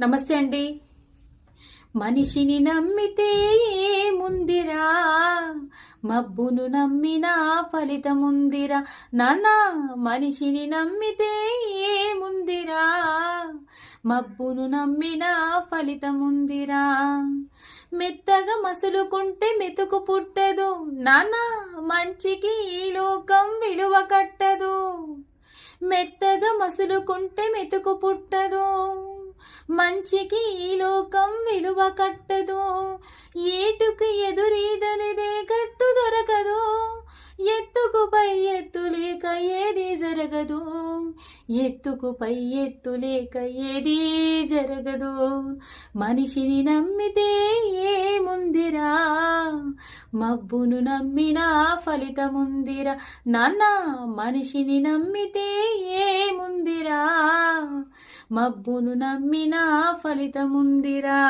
నమస్తే అండి. మనిషిని నమ్మితే ఏముందిరా? మబ్బును నమ్మినా ఫలితముందిరా? నాన్న మనిషిని నమ్మితే ఏముందిరా? మబ్బును నమ్మినా ఫలితముందిరా? మెత్తగా మసులుకుంటే మెతుకు పుట్టదు. నాన్న మంచికి ఈ లోకం విలువ కట్టదు. మెత్తగా మసులుకుంటే మెతుకు పుట్టదు. మంచికి ఈ లోకం విలువ కట్టదు. ఏటుకు ఎదురీదనిదే కట్టు దొరకదు. ఎత్తుకు పై ఎత్తు లేక ఏది జరగదు. ఎత్తుకు పై ఎత్తు లేక ఏది జరగదు. మనిషిని నమ్మితే ఏముందిరా? మబ్బును నమ్మినా ఫలితముందిరా. నాన్న మనిషిని నమ్మితే ఏ మబ్బును నమ్మినా ఫలితముందిరా.